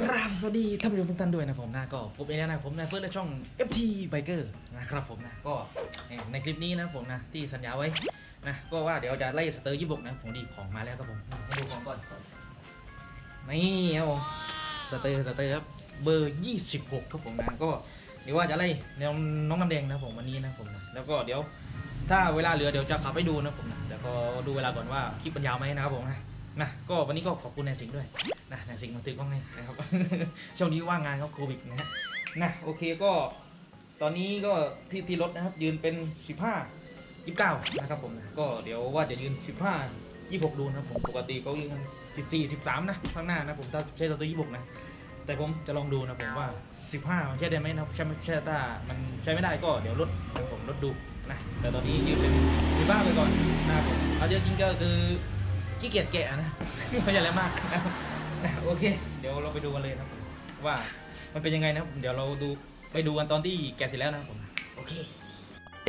ครับสวัสดีท่านผู้ชมทุกท่านด้วยนะผมนะก็ผมเองนะผมนายเฟิร์สและช่อง FT Biker นะครับผมนะก็ในคลิปนี้นะผมนะที่สัญญาไว้นะก็ว่าเดี๋ยวจะไล่สเตอร์ยี่บกนะผมดีของมาแล้วครับผมให้ดูของก่อนนี่ครับผมสเตอร์สเตอร์ครับเบอร์ 26ครับผมนะก็เดี๋ยวว่าจะไล่แนวน้องน้ำแดงนะผมวันนี้นะผมนะแล้วก็เดี๋ยว ถ้าเวลาเหลือเดี๋ยวจะขับไปดูนะผมนะเดี๋ยวก็ดูเวลาก่อนว่าคลิปมันยาวไหมนะครับผมนะนะก็วันนี้ก็ขอบคุณนายสิงห์ด้วยนะนายสิงห์มาตื้อกล้องให้นะครับ ช่วงนี้ว่างงานครับโควิดนะฮะนะโอเคก็ตอนนี้ก็ที่ที่รถนะครับ ยืนเป็น 15 29นะครับผมนะก็เดี๋ยวว่าจะยืน 15 26 ดูนะครับผมปกติเขายืน14 13 นะข้างหน้านะผมถ้าใช้ตัว26นะ แต่ผมจะลองดูนะผมว่า 15 มันใช้ได้ไหมนะครับใช่ไหมใช่ถ้ามันใช้ไม่ได้ก็เดี๋ยวลดนะผมลดดู นะแต่ตอนนี้ยืนเป็น15ไปก่อนนะครับผมเอาเยอะจริงก็คือขี้เกียจแกะนะไม่ใช่อะไรมากนะครับนะโอเค เดี๋ยวเราไปดูกันเลยนะครับผมว่ามันเป็นยังไงนะครับ เดี๋ยวเราดูไปดูกันตอนที่แกะเสร็จแล้วนะครับผมโอเค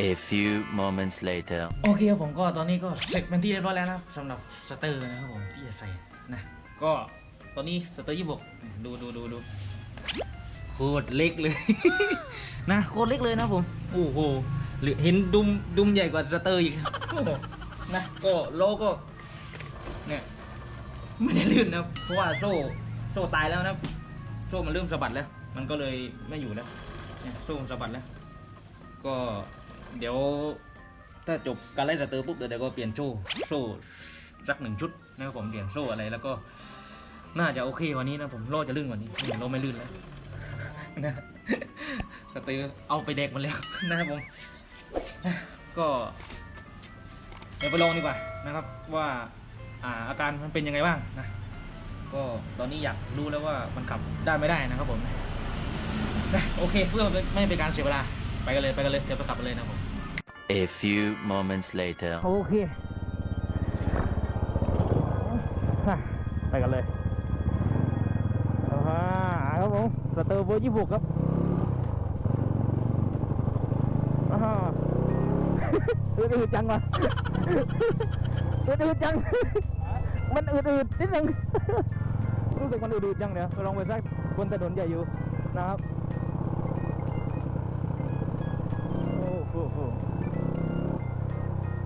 A few moments later. โอเคครับผมก็ตอนนี้ก็เสร็จเป็นที่เรียบร้อยแล้วนะครับสำหรับสเตอร์นะครับผมที่จะใส่นะ ก็ตอนนี้สเตอร์ยี่บกดูดูดูดูโคตรเล็กเลย นะโคตรเล็กเลยนะผมโอ้โห หรือเห็นดุมดุมใหญ่กว่าสเตอร์อีกโอ้โหนะก็โลก็เนี่ยไม่ได้ลื่นนะเพราะว่าโซ่โซ่ตายแล้วนะโซ่มันเริ่มสะบัดแล้ว มันก็เลยไม่อยู่แล้วเนี่ยโซ่มันสะบัดแล้ว ก็เดี๋ยวถ้าจบการไล่สเตอร์ปุ๊บเดี๋ยวเดี๋ยวก็เปลี่ยนโซ่โซ่สักหนึ่งชุดนะครับผมเปลี่ยนโซ่อะไรแล้วก็ น่าจะโอเควันนี้นะผมโล่จะลื่นกว่านี้โล่ไม่ลื่นแล้วนะสเตอร์เอาไปแดกมันแล้วนะครับผม ก็เดี๋ยวไปลองดีกว่านะครับว่าอ่าอาการมันเป็นยังไงบ้างนะก็ตอนนี้อยากรู้แล้วว่ามันขับได้ไม่ได้นะครับผมนะโอเคเพื่อไม่ให้เป็นการเสียเวลาไปกันเลยไปกันเลยเดี๋ยวไปขับกันเลยนะครับผม A few moments later. โอเคไปกันเลยอ่าครับผมสเตอร์เบอร์ยี่สิบครับ อ่าอืดจังวะอืดๆจัง มันอืดๆนิดนึง รู้สึกมันอืดๆจังเดี๋ยลองไปสักบนถนนใหญ่อยู่นะครับ โอ้โห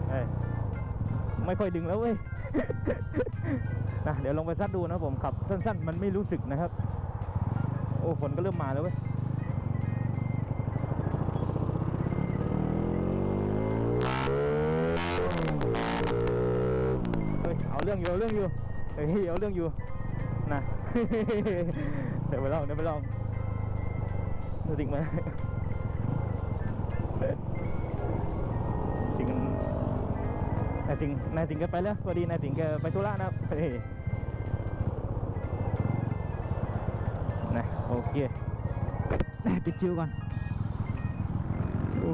เอ้ยไม่ค่อยดึงแล้วเว้ย นะเดี๋ยวลองไปซัดดูนะผมขับสั้นๆ มันไม่รู้สึกนะครับ โอ้ฝนก็เริ่มมาแล้วเว้ย รื่องอยู่เอาเรื่องอยู่เฮ้ยเอาเรื่องอยู่นะเดี๋ยวไปลองเดี๋ยวไปลองดูสิงมาสิงนายสิงนายสิงแกไปแล้วพอดีนายสิงแกไปธุระนะครับเฮ้ยนะโอเคปิดชิวก่อนโอ้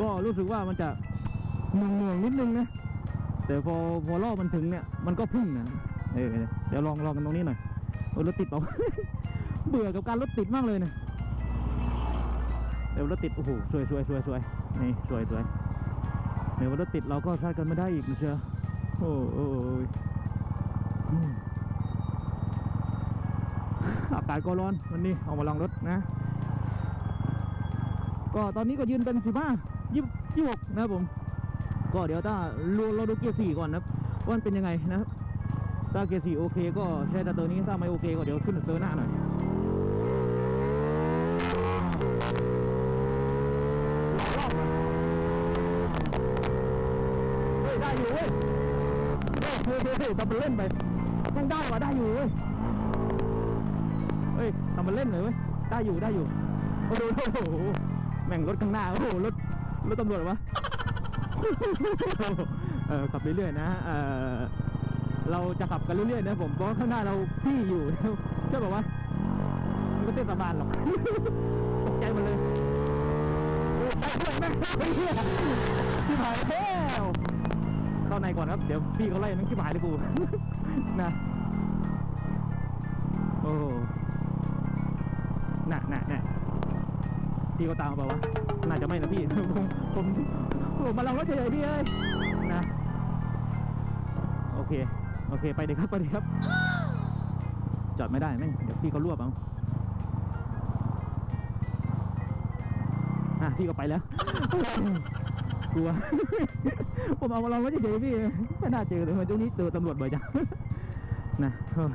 ก็รู้สึกว่ามันจะหน่วงๆนิดนึงนะ แต่พอพอรอมันถึงเนี่ยมันก็พุ่งนะเออเดี๋ยวลองลองกันตรงนี้หน่อยเออรถติดเปล่า เบื่อกับการรถติดมากเลยนะเดี๋ยวรถติดโอ้โหสวยสวยสวยสวยนี่สวยสวยเดี๋ยวรถติดเราก็ชาร์จกันไม่ได้อีกนะเชียวโอ้โอ้โอ้ยอืมอากาศก็ร้อนวันนี้เอามาลองรถนะ ก็ตอนนี้ก็ยืนเป็นสิบห้ายี่ยี่หกนะครับผม ก็เดี๋ยวถ้าเราเราดูเกียร์สี่ก่อนนะว่ามันเป็นยังไงนะครับถ้าเกียร์สี่โอเค ก็ใช้ตาตัวนี้ถ้าไม่โอเค ก็เดี๋ยวขึ้นเตอร์หน้าหน่อยได้อยู่เว้ยเฮ้ยเฮ้ยเฮ้ยทำเป็นเล่นไปยังได้ว่ะได้อยู่เว้ยเฮ้ยทำเป็นเล่นเลยเว้ยได้อยู่ได้อยู่โอ้โหแม่งรถข้างหน้าโอ้โหรถรถตำรวจวะ เออขับเรื่อยๆนะเออเราจะขับกันเรื่อยๆนะผมเพราะข้างหน้าเราพี่อยู่ใช่ป่าวะมันก็เต้นสบานหรอกตกใจหมดเลยได้ด้วยแม่งเฮ้ยเหี้ยชิบหายแล้วเข้าในก่อนครับ เดี๋ยวพี่เขาไล่แม่งชิบหายเลยกูนะโอ้หน่ะน่ะน่ะ พี่เขาตามมาเปล่าวะ น่าจะไม่นะพี่ ผมผมผมมาลองรถเฉยๆพี่เอ้ยนะ โอเค โอเค ไปเลยครับ ไปเลยครับ จอดไม่ได้แม่งเดี๋ยวพี่เขารวบเอาอะพี่ก็ไปแล้ว กลัว ผมเอามาลองไว้เฉยๆพี่ไม่น่าเจอเลยมันช่วงนี้เจอตำรวจบ่อยจังนะเออ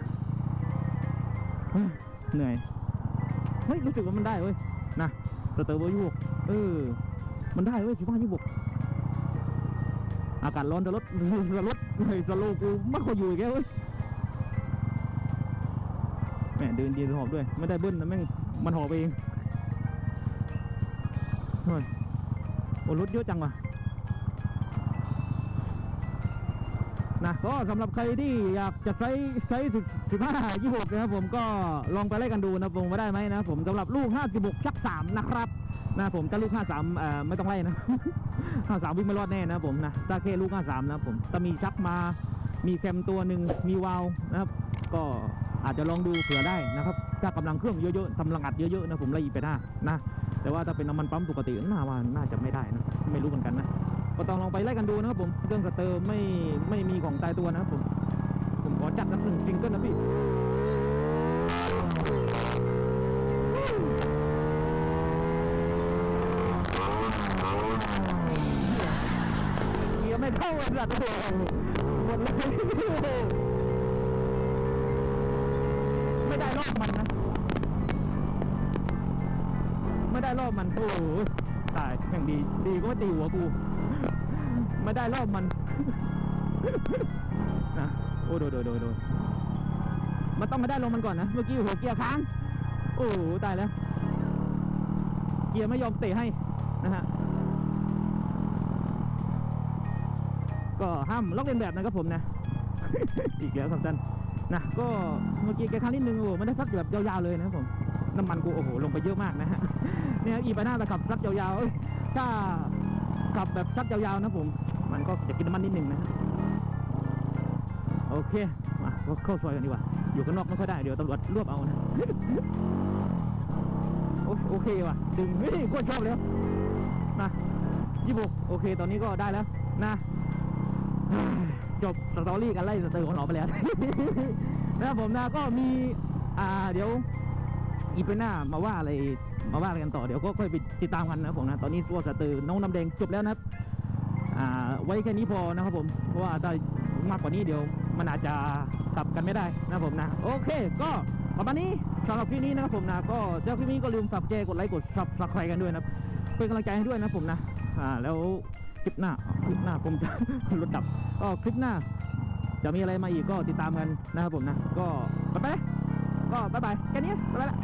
เหนื่อยเฮ้ยรู้สึกว่ามันได้เว้ยนะ สเตอร์โบยูกเออ มันได้เว้ยสิบห้ายี่บกอากาศร้อนจะลดจะลดเลยสโลกูไม่ค่อยอยู่อีกแล้วเว้ยแหมเดินดีหอบด้วย ไม่ได้เบิ้ลนะแม่งมันหอบเองเฮ้ยโอ้รถเยอะจังว่ะ นะก็สำหรับใครที่อยากจะใช้ใช้สิบสิบห้ายี่หกนะครับผมก็ลองไปไล่กันดูนะผมว่าได้ไหมนะผมสำหรับลูกห้าสิบหกชักสามนะครับนะผมถ้าลูกห้าสามเอ่อไม่ต้องไล่นะห้าสามวิ่งไม่รอดแน่นะผมนะถ้าแค่ลูกห้าสามนะผมถ้ามีชักมามีแคมตัวหนึ่งมีวาล์วนะครับ ก็อาจจะลองดูเผื่อได้นะครับถ้ากำลังเครื่องเยอะๆกำลังอัดเยอะๆนะผมไล่ไปได้านะแต่ว่าถ้าเป็นน้ำมันปั๊มปกติน่าว่าน่าจะไม่ได้นะไม่รู้เหมือนกันนะ ก็ต้องลองไปไล่กันดูนะครับผมเครื่องสเตอร์ไม่ไม่มีของตายตัวนะครับผมผมขอจัดสักหนึ่งซิงเกิลนะพี่เกียร์ไม่เข้าเลยสัตว์หมดเลยไม่ได้รอบมันนะ ไม่ได้รอบมันโอ้ ตายอย่างดี ดีก็ตีหัวกู ไม่ได้รอบมัน นะโอ้โดยโดยโดยโดยมันต้องมาได้ลงมันก่อนนะ เมื่อกี้หัวเกียร์ค้าง โอ้ตายแล้ว เกียร์ไม่ยอมเตะให้นะฮะ ก็ห้ามล็อกเลียนแบบนะครับผมนะ อีกแล้วครับท่านนะก็เมื่อกี้แกค้างนิดนึงโอ้ไม่ได้ซัดแบบยาวๆเลยนะครับผม น้ำมันกูโอ้โหลงไปเยอะมากนะฮะ นี่ยอีปาน่าตะขับซัดยาวๆเอ้ยถ้าขับแบบซัดยาวๆนะผม มันก็จะกินน้ำมันนิดนึงนะโอเคมาเข้าซอยกันดีกว่า อยู่ข้างนอกไม่ค่อยได้เดี๋ยวตำรวจรวบเอานะโอโอเคว่ะดึงเฮ้ยโคตรชอบเลยนะยี่หกโอเค ตอนนี้ก็ได้แล้วนะจบสตอรี่กันไล่สเตอร์ของเราไปแล้วนะผมนะก็มี อ่าเดี๋ยวอีพีหน้ามาว่าอะไร มาว่ากันต่อเดี๋ยวก็ค่อยไปติดตามกันนะผมนะตอนนี้ตัวสเตอร์น้องน้ำแดงจบแล้วนะครับอ่าไว้แค่นี้พอนะครับผมเพราะว่าถ้ามากกว่านี้เดี๋ยวมันอาจจะกลับกันไม่ได้นะผมนะโอเค ก็ประมาณนี้สำหรับคลิปนี้นะครับผมนะก็เจ้าคลิปนี้ก็ลืมสับแจกดไลค์กดซับสไครต์กันด้วยนะเป็นกำลังใจให้ด้วยนะผมนะอ่าแล้วคลิปหน้าคลิปหน้าผมจะรถดับก็คลิปหน้า จะมีอะไรมาอีกก็ติดตามกันนะครับผมนะ ก็ไปไปก็บายบายแค่นี้ไปละ